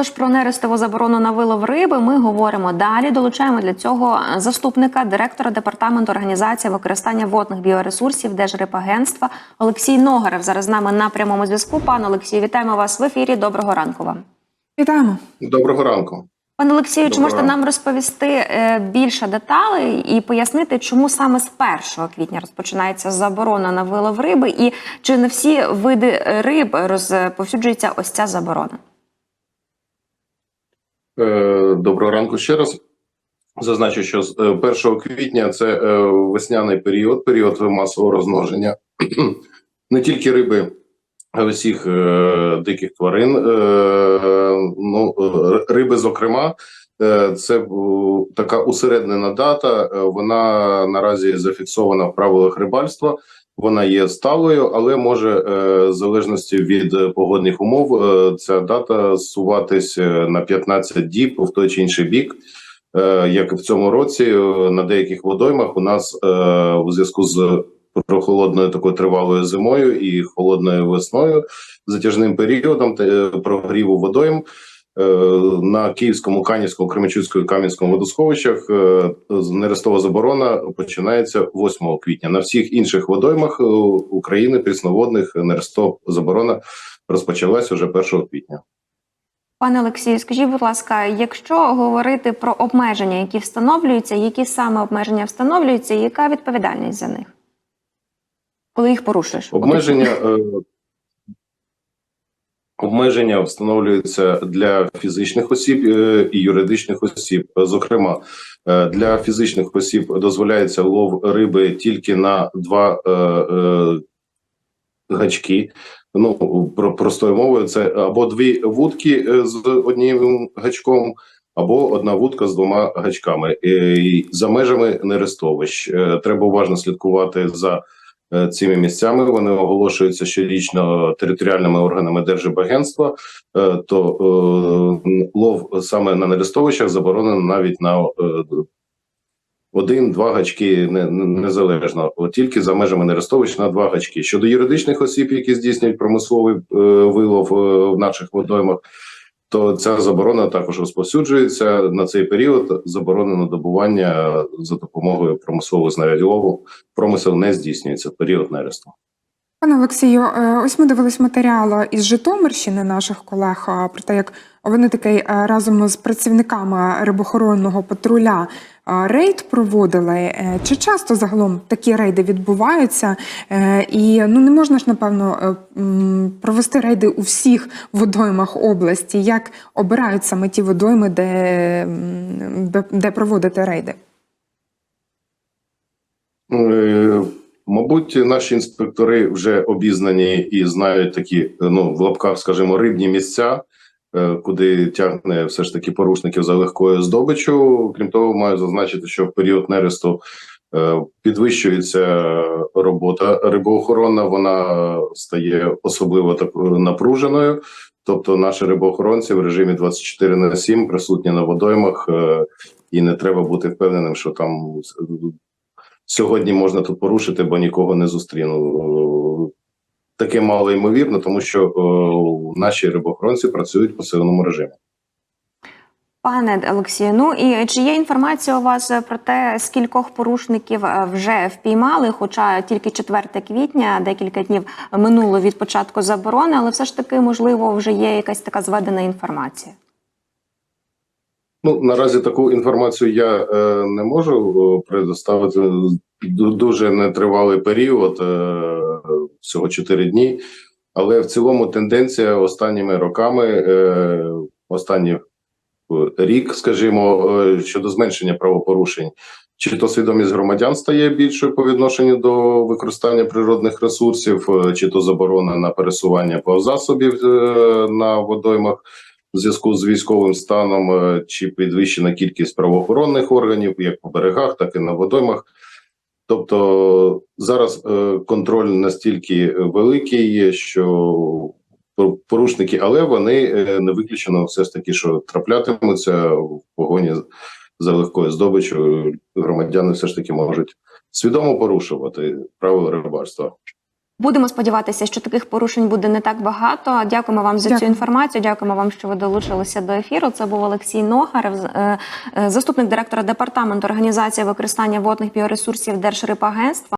Тож про нерестову заборону на вилов риби ми говоримо далі. Долучаємо для цього заступника директора департаменту організації використання водних біоресурсів Держрибагентства Олексій Ногарев. Зараз з нами на прямому зв'язку. Пане Олексію, вітаємо вас в ефірі. Доброго ранку вам. Вітаємо. Доброго ранку. Пане Олексію, чи можете нам розповісти е, більше деталей і пояснити, чому саме з 1 квітня розпочинається заборона на вилов риби, і чи не всі види риб розповсюджується ось ця заборона? Е, Доброго ранку ще раз. Зазначу, що з е, 1 квітня це е, весняний період, період масового розмноження не тільки риби, а усіх е, диких тварин. Е, ну, е, риби, зокрема, е, це е, така усереднена дата. е, Вона наразі зафіксована в правилах рибальства. Вона є сталою, але може е, в залежності від погодних умов е, ця дата зсуватись е, на 15 діб в той чи інший бік. Як в цьому році на деяких водоймах у нас у зв'язку з прохолодною такою тривалою зимою і холодною весною, затяжним періодом прогріву водойм на Київському, Канівському, Кременчуцькому, Кам'янському водосховищах е, нерестова заборона починається 8 квітня. На всіх інших водоймах е, України прісноводних нерестова заборона розпочалась уже 1 квітня. Пане Олексію, скажіть, будь ласка, якщо говорити про обмеження, які встановлюються, які саме обмеження встановлюються, і яка відповідальність за них? Коли їх порушуєш? Обмеження, е, обмеження встановлюються для фізичних осіб е, і юридичних осіб. Зокрема, е, для фізичних осіб дозволяється лов риби тільки на два е, гачки. Ну, про простою мовою, це або дві вудки з одним гачком, або одна вудка з двома гачками. І За межами нерестовищ. Треба уважно слідкувати за цими місцями. Вони оголошуються щорічно територіальними органами Держибагентства. Е, То е, лов саме на нерестовищах заборонено навіть на е, один-два гачки не, не- незалежно, тільки за межами нерестовищ на два гачки. Щодо юридичних осіб, які здійснюють промисловий е, вилов е, в наших водоймах, то ця заборона також розповсюджується на цей період. Заборонено добування за допомогою промислового знарядь лову. Промисел не здійснюється в період нересту. Пане Олексію, е, ось ми дивились матеріал із Житомирщини наших колег про те, як вони такий е, разом з працівниками рибохоронного патруля е, рейд проводили. Е, Чи часто загалом такі рейди відбуваються? Е, І ну не можна ж напевно е, провести рейди у всіх водоймах області. Як обирають саме ті водойми, де, де, проводити рейди? Е, Мабуть, наші інспектори вже обізнані і знають такі, ну в лапках, скажімо, рибні місця, е, куди тягне все ж таки порушників за легкою здобиччю. Крім того, маю зазначити, що в період нересту е, підвищується робота рибоохоронна, вона стає особливо такою напруженою. Тобто, наші рибоохоронці в режимі 24 на 7 присутні на водоймах, е, і не треба бути впевненим, що там сьогодні можна тут порушити, бо нікого не зустріну. Таке мало ймовірно, тому що о, наші рибоохоронці працюють по сильному режимі. Пане Олексію, ну і чи є інформація у вас про те, скількох порушників е, вже впіймали? Хоча тільки 4 квітня, декілька днів минуло від початку заборони, але все ж таки, можливо, вже є якась така зведена інформація. Ну наразі таку інформацію я е, не можу о, предоставити. Дуже нетривалий період, е, всього 4 дні. Але в цілому тенденція останніми роками, е, останній е, рік, скажімо, е, щодо зменшення правопорушень, чи то свідомість громадян стає більшою по відношенню до використання природних ресурсів, чи то заборона на пересування плавзасобів на водоймах в зв'язку з військовим станом, чи підвищена кількість правоохоронних органів, як по берегах, так і на водоймах. Тобто зараз е, контроль настільки великий, є, що пор- порушники, але вони е, не виключено все ж таки, що траплятимуться в погоні за легкою здобиччю. Громадяни все ж таки можуть свідомо порушувати правила рибальства. Будемо сподіватися, що таких порушень буде не так багато. Дякуємо вам за цю інформацію. Дякуємо вам, що ви долучилися до ефіру. Це був Олексій Нохарев, е, заступник директора департаменту організації використання водних біоресурсів Держрибагентства.